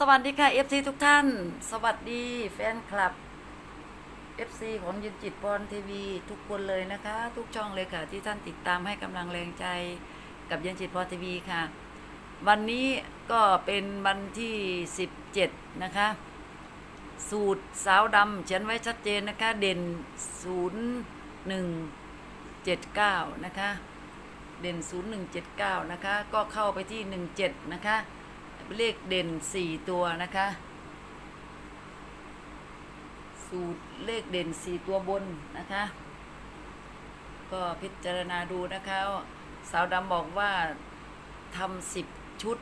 สวัสดีค่ะ FC ทุกท่าน สวัสดีแฟนคลับ FC ของยินจิตพรทีวีทุกคนเลยนะคะ ทุกช่องเลยค่ะ ที่ท่านติดตามให้กำลังแรงใจกับยินจิตพรทีวีค่ะ วันนี้ก็เป็นวันที่ 17 นะคะ สูตรสาวดำเขียนไว้ชัดเจนนะคะ เด่น 0179 นะคะ เด่น 0179 นะคะ ก็เข้าไปที่ 17 นะคะ เลขเด่น4ตัวนะคะ สูตรเลขเด่น4ตัวบนนะคะ ก็พิจารณาดูนะคะ สาวดำบอกว่าทำสิบชุด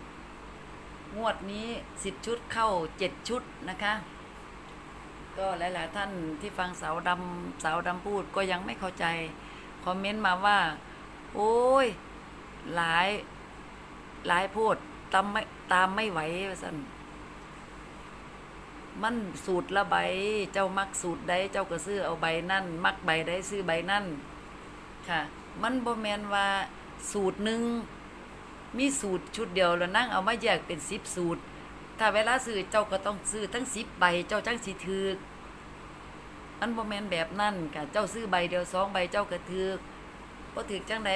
งวดนี้สิบชุดเข้าเจ็ดชุดนะคะ ก็หลาย ๆ ท่านที่ฟังสาวดำสาวดำพูดก็ยังไม่เข้าใจ คอมเมนต์มาว่า โอ้ยหลายหลายพูด ตามไม่ตามไม่ไหวสันมันสูตรละใบ เจ้ามักสูตรใดเจ้าก็ซื้อเอาใบนั่น มักใบใดซื้อใบนั่น ค่ะ มันบ่แมนว่าสูตรหนึ่งมีสูตรชุดเดียวแล้วนั่งเอามาแยกเป็นสิบสูตร ถ้าเวลาซื้อเจ้าก็ต้องซื้อทั้งสิบใบ เจ้าจังสิถือมันบ่แมนแบบนั่นค่ะ เจ้าซื้อใบเดียวสองใบเจ้าก็ถือบ่ถือจังได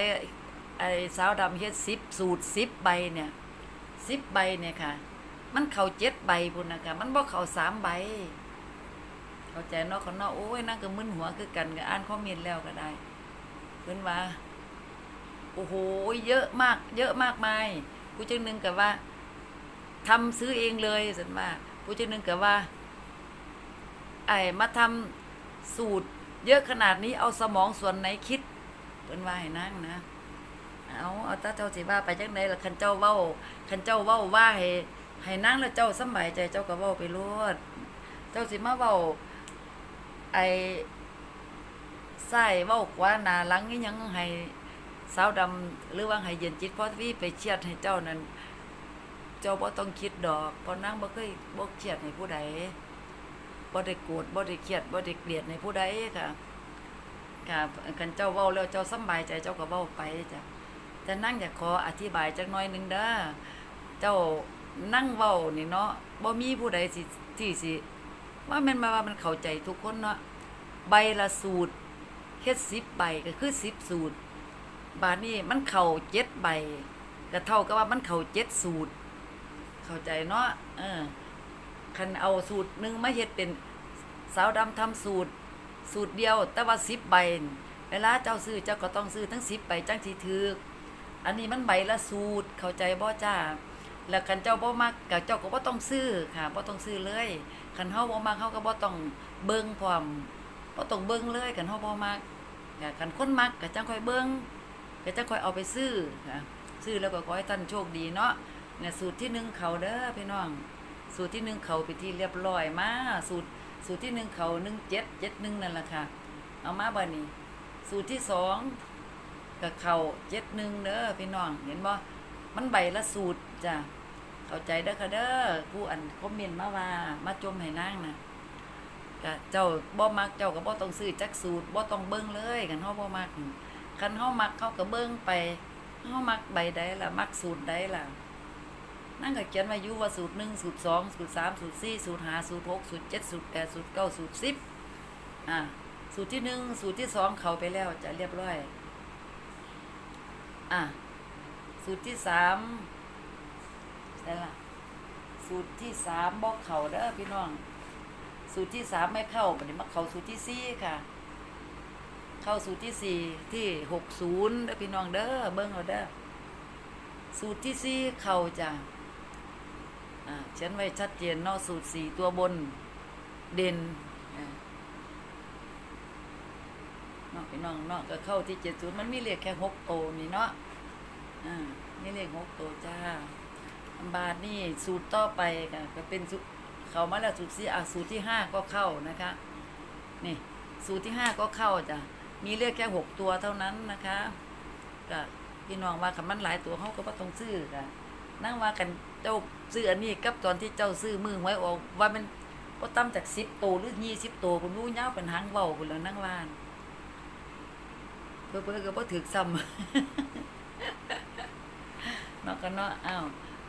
ไอ้สาวดำเฮ็ดสิบสูตรสิบใบเนี่ย สิบใบเนี่ยค่ะ มันเข้าเจ็ดใบพุ่นนะคะมันบ่เข้าสามใบ เข้าใจเนาะเขาเนาะโอ้ยนั่งก็มึนหัวคือกันก็อ่านคอมเมนแล้วก็ได้เพิ่นว่าโอ้โหเยอะมาก เยอะมากมายผู้จังหนึงกับว่าทำซื้อเองเลยสันว่าผู้จังหนึงกับว่า ไอ้มาทำสูตร เยอะขนาดนี้เอาสมองส่วนไหนคิดเพิ่นว่าให้นั่งนะ เอาเอาตาเจ้าสิว่าไปจังไดล่ะคันเจ้าเว้าคันเจ้าเว้าว่าให้ให้นั่งแล้วเจ้าสบายใจเจ้าก็เว้าไปโลดเจ้าสิมาเว้าไอ้ใส่เว้ากว่าหนาหลังนี่ยังให้สาวดำหรือว่าให้เย็นจิตพราะวีไปเชียดให้เจ้านั้นเจ้าบ่ต้องคิดดอกเพราะนางบ่เคยบ่เครียดให้ผู้ใดบ่ได้โกรธบ่ได้เครียดบ่ได้เกลียดให้ผู้ใดค่ะค่ะคันเจ้าเว้าแล้วเจ้าสบายใจเจ้าก็เว้าไปจ้ะ แต่นั่งอยากขออธิบายจักน่อยนึงเด้อเจ้านั่งเว้านี่เนาะบ่มีผู้ใดสิที่สิว่าม่นมาว่ามันเข้าใจทุกคนเนาะใบละสูตรเฮ็ดสิบใบก็คือสิบสูตร บาดนี้มันเข่าเจ็ดใบก็เท่ากับว่ามันเข่าเจ็ดสูตร เข้าใจเนาะเออคันเอาสูตรหนึ่งมาเฮ็ดเป็นสาวดำทำสูตร สูตรเดียว แต่ว่าสิบใบ เวลาเจ้าซื้อเจ้าก็ต้องซื้อทั้งสิบใบจังสิถือ อันนี้มันใบละสูตร เข้าใจบ่จ้าแล้วคันเจ้าบ่มักก็เจ้าก็บ่ต้องซื้อค่ะบ่ต้องซื้อเลยคันเฮาบ่มักเฮาก็บ่ต้องเบิ่งพร้อมบ่ต้องเบิ่งเลยกันเฮาบ่มักค่ะคันคนมักก็จังค่อยเบิ่งก็จังค่อยเอาไปซื้อค่ะซื้อแล้วก็ขอให้ท่านโชคดีเนาะเนี่ยสูตรที่หนึ่งเขาเด้อพี่น้อง สูตรที่หนึ่งเขาไปที่เรียบร้อยมาสูตรสูตรที่หนึ่งเขาหนึ่งเจ็ดเจ็ดนึ่งนั่นแหละค่ะ เอามาบัดนี้ สูตรที่สอง ก็เขาเจ็ดหนึ่งเด้อพี่น้องเห็นบ่มันใบละสูตรจ้ะเข้าใจเด้อค่ะเด้อผู้อันคอมเมนต์มาว่ามาจมให้นางนะก็เจ้าบ่มักเจ้าก็บ่ต้องซื้อจักสูตรบ่ต้องเบิ่งเลยกันเฮาบ่มักคันเฮามักเขาก็เบิ่งไปเฮามักใบใดล่ะมักสูตรใดล่ะนั่นก็เขียนไว้อยู่ว่าสูตร1สูตร2สูตร3สูตร4สูตร5สูตร6สูตร7สูตร8สูตร9สูตร10อ่าสูตรที่1สูตรที่2เขาไปแล้วจะเรียบร้อย อ่าสูตรที่3ใช่ล่ะ สูตรที่3บ่เข้าเด้อพี่น้อง สูตรที่สามไม่เข้าบัดนี้มาเข้าสูตรที่สี่ค่ะ เข้าสูตรที่สี่ที่หกศูนย์เด้อพี่น้องเด้อเบิ้งเอาเด้อสูตรที่สี่เข้าจ้ะอ่าเขียนไว้ชัดเจนนาะสูตรสี่ตัวบน เด่น อ่าเนาะพี่น้องเนาะก็เข้าที่เจ็ดศูนย์มันมีเลขแค่หกโตวนี่เนาะอ่านี่เลขหกโตวจ้าบาทนี่สูตรต่อไปก็ก็เป็นสูตรเขามาแล้วสูตรสี่อะสูตรที่ห้าก็เข้านะคะ นี่ สูตรที่ห้าก็เข้าจ้ะมีเลือกแค่หกตัวเท่านั้นนะคะก็พี่น้องว่าคันมันหลายตัวเขาก็บ่าต้องซื้อค่ะนั่งว่ากันเจ้าซื้ออันนี้กับตอนที่เจ้าซื้อมือไว้ออกว่ามันก็ตั้มจากสิบตัวหรือยี่สิบตัวคุณรู้ยาเป็นหางเบาคุณแล้วนั่งว่าน เพื่อเพื่อก็บ่ถือซ้ำเนาะกันเนาะอ้าว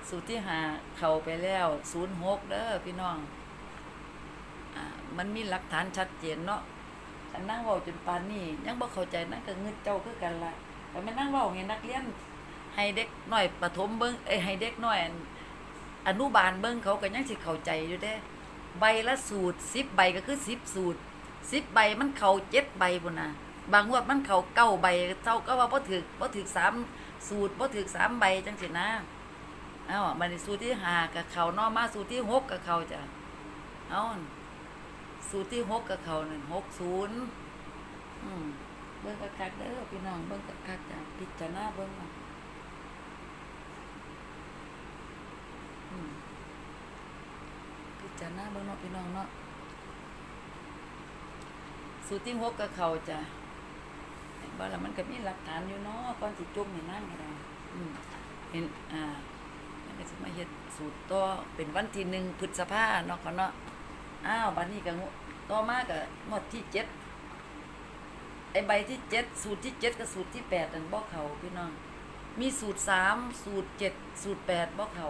สูตรที่หาเข้าไปแล้วศูนย์หกเด้อพี่น้องอ่ามันมีหลักฐานชัดเจนเนาะคันนั่งเว้าจนปานนี้ยังบ่เข้าใจนั่นก็เงึดเจ้าคือกันละแต่ไม่นั่งเว้าให้นักเรียนให้เด็กน้อยประถมเบิ่งเอ้ยให้เด็กน้อยอนอนุบาลเบิ่งเขาก็ยังสิเข้าใจอยู่เด้ใบละสูตร10ใบก็คือ10สูตร10ใบมันเข้า7ใบพุ่นน่ะ บางงวดมันเขาเก้าใบเจ้าก็ว่าบ่ถึกบ่ถึกสามสูตรบ่ถึกสามใบจังซี่นะเอ้ามันสูตรที่ห้ากับเขานอมาสูตรที่หกกับเขาจ้ะเอาสูตรที่หกกับเขานั่นหกศูนย์เบิ่งคักเด้อพี่น้องเบิ่งคักจ้ะพิจารณาเบิ่งเอาอืมพิจารณาเบิ่งเนาะพี่น้องเนาะสูตรที่หกกับเขาจ้ะ เห็นบ่ล่ะมันก็มีหลักฐานอยู่เนาะก่อนสิจุ่มให้นั่งก็ได้อืมเห็นอ่ามันก็สิมาเฮ็ดสูตรต่อเป็นวันที่หนึ่งพฤษภาเนาะเขาเนาะอ้าวบัดนี้ก็งต่อมาก็งวดที่เจ็ดไอ้ใบที่เจ็ดสูตรที่เจ็ดกับสูตรที่แปดนั่นบ่เขาพี่น้อง มีสูตรสามสูตรเจ็ดสูตรแปดบ่เขา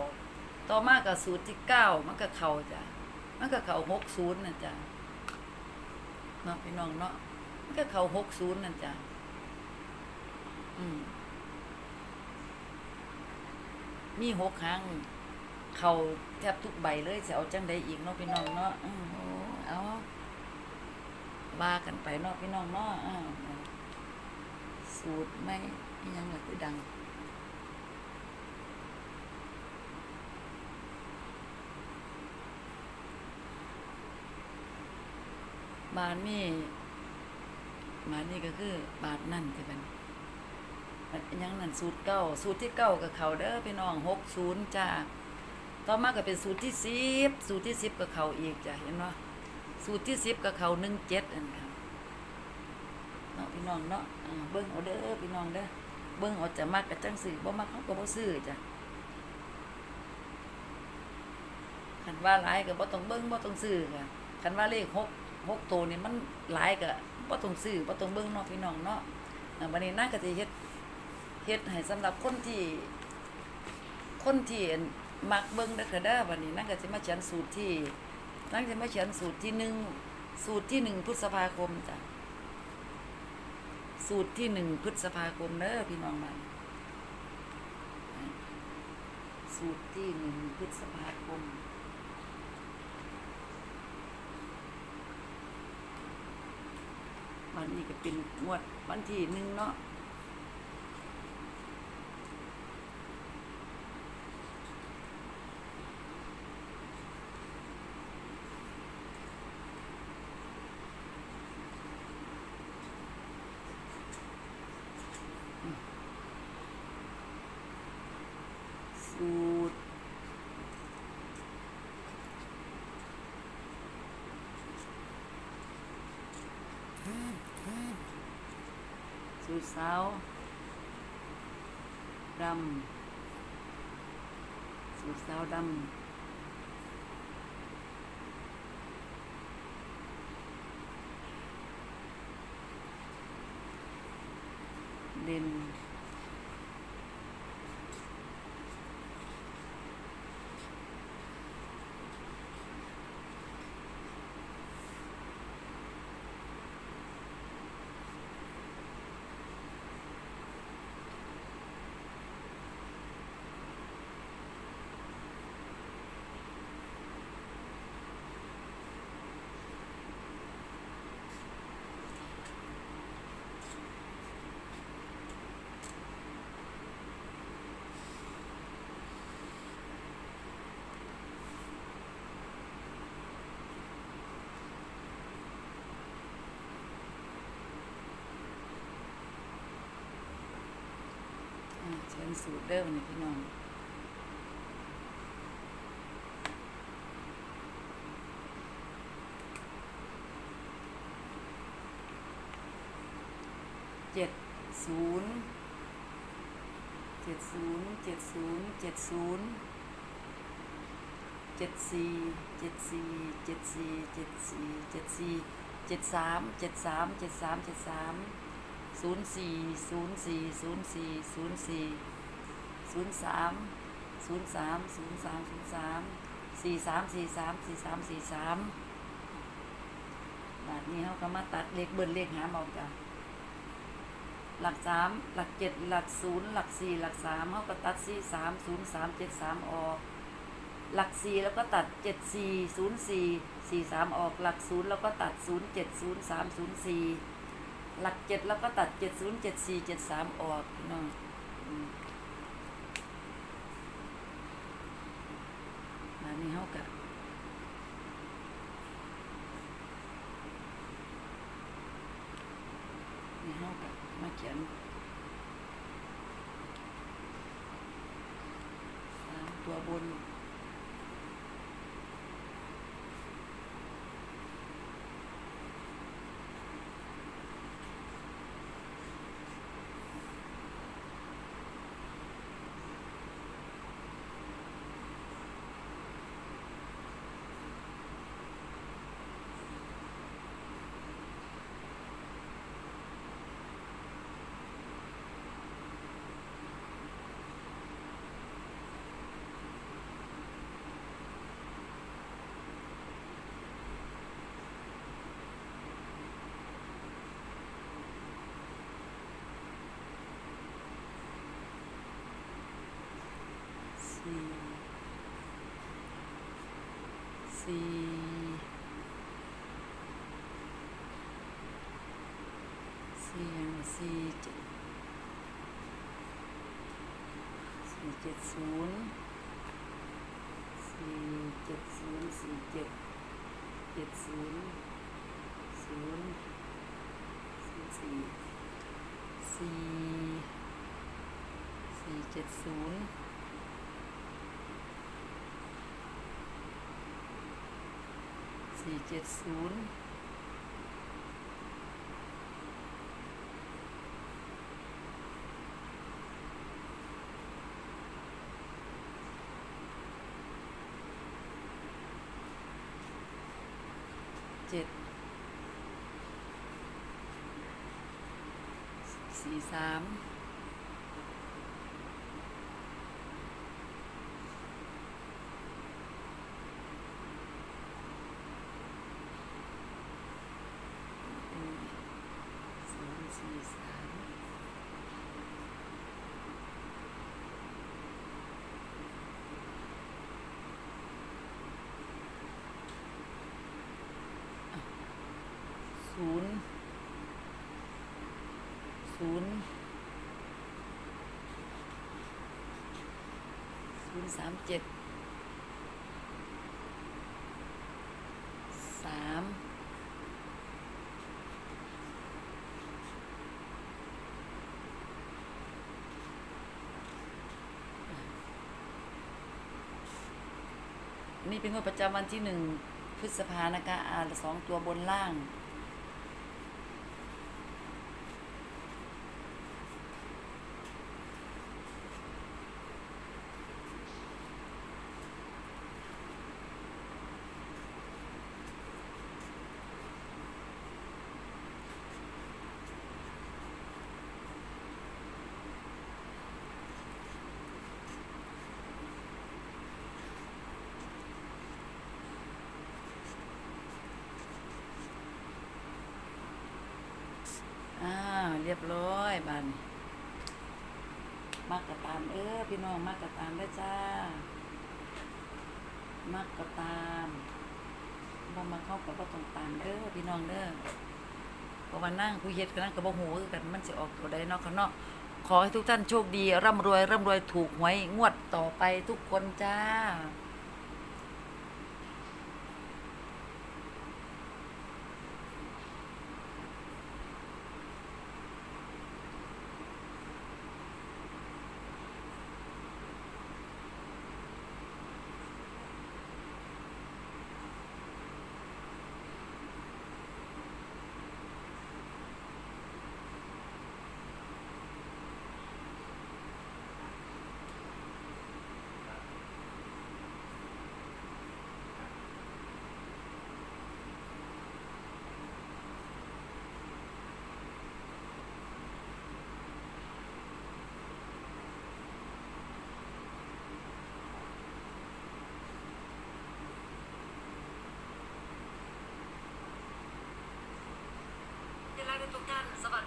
ต่อมากับสูตรที่เก้ามันก็เขาจ้ะมันก็เขาหกศูนย์น่ะจ้ะเนาะพี่น้องเนาะมันก็เขาหกศูนย์น่ะจ้ะ มีหกครั้ง เขาแทบทุกใบเลยจะเอาจังใดอีกเนาะพี่น้องเนาะอือโอ้เอาว่ากันไปเนาะพี่น้องเนาะอ่าสูตรไม่ยังเลยคือดังบาทนี่บาทนี่ก็คือบาทนั่นใช่ไหมอัน ยังนั่นสูตรเก้าสูตรที่เก้ากับเขาเด้อพี่น้องหกศูนย์จ้าต่อมาก็เป็นสูตรที่สิบสูตรที่สิบกับเขาอีกจ้ะเห็นไหมสูตรที่สิบกับเขาหนึ่งเจ็ดอันครับเนาะพี่น้องเนาะเบิ้งเอาเด้อพี่น้องเด้อเบิ้งเอาจะมักกับจังสื่อบ่มักเขาก็บ่ซื้อจ้ะคันว่าหลายก็บ่ต้องเบิ้งบ่ต้องซื้อค่ะคันว่าเลขหกหกตัวนี่มันหลายก็บ่ต้องซื้อบ่ต้องเบิ้งเนาะพี่น้องเนาะอ่าบัดนี้น่าก็สิเฮ็ด เฮ็ดให้สำหรับคนที่ คนที่มักเบิ่งเด้อค่ะเด้อบัดนี้นั่นก็สิมาเขียนสูตรที่นั่นสิมาเขียนสูตรที่หนึ่งสูตรที่หนึ่งพฤษภาคมจ้ะสูตรที่หนึ่งพฤษภาคมเด้อพี่น้องมันสูตรที่หนึ่งพฤษภาคมวันนี้ก็เป็นงวดวันที่หนึ่งเนาะ 16 đâm. Số 6 đâm. Đêm ็นสูตรเด้อนนี้พี่น้องเจ็ดศูนย์เจ็ดศูนย์เจ็ดศูนย์เจ็ดศูนย์เจ็ดสี่เจ็ดสี่เจ็ดสี่เจ็ดสี่เจ็ดสี่เจ็ดสามเจ็ดสามเจ็ดสามเจ็ดสามศูนย์สี่ศูนย์สี่ศูนย์สี่ศูนย์สี่ ศูนย์สามศูนย์สามศูนย์สามศูนย์สามสี่สามสี่สามสี่สามสี่สามบาทนี้เขาก็มาตัดเลขเบิ้ลเลขหามออกจ้ะหลักสามหลักเจ็ดหลักศูนย์หลักสี่หลักสามเขาก็ตัดสี่สามศูนย์สามเจ็ดสามออก หลักสี่แล้วก็ตัดเจ็ดสี่ศูนย์สี่สี่สามออกหลักศูนย์แล้วก็ตัดศูนย์เจ็ดศูนย์สามศูนย์สี่หลักเจ็ดแล้วก็ตัดเจ็ดศูนย์เจ็ดสี่เจ็ดสามออกพี่น้อง อืมอันนี้เขากะนี่เขากะมาเขียนสามตัวบน สี่ สี่สี่อย่างละสี่เจ็ดสี่เจ็ดศูนย์สี่เจ็ดศูนย์ สี่เจ็ดเจ็ดศูนย์ศูนย์สี่สี่สี่สี่เจ็ดศูนย์ สี่เจ็ดศูนย์เจ็ดสี่สามศูนย์สี่สามศูนย์ ศูนย์ศูนย์สามเจ็ดสามนี่เป็นงวดประจำวันที่หนึ่งพฤษภานะคะอ่าสองตัวบนล่าง อ่าเรียบร้อยบานมักกะตามเออพี่น้องมักกะตามได้จ้า มักกะตามบ่มาเข้ากับบ่ต้องตามเด้อพี่น้องเด้อเพราะว่านั่งผู้เฮ็ดก็นั่งก็บ่ฮู้คือกันมันสิออกตัวใดเนาะค่ะเนาะขอให้ทุกท่านโชคดี ร่ำรวย ร่ำรวยถูกหวยงวดต่อไปทุกคนจ้า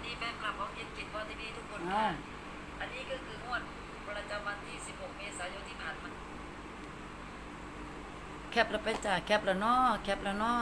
ดีแฟนคลับของเอ็นกิจวอทีวีทุกคนอ้าค่ะวอันนี้ก็คืองวดประจำวันที่ 16 เมษายนที่ผ่านมาแคปแล้วไปจ้าแคปแล้วเนาะแคปแล้วเนาะ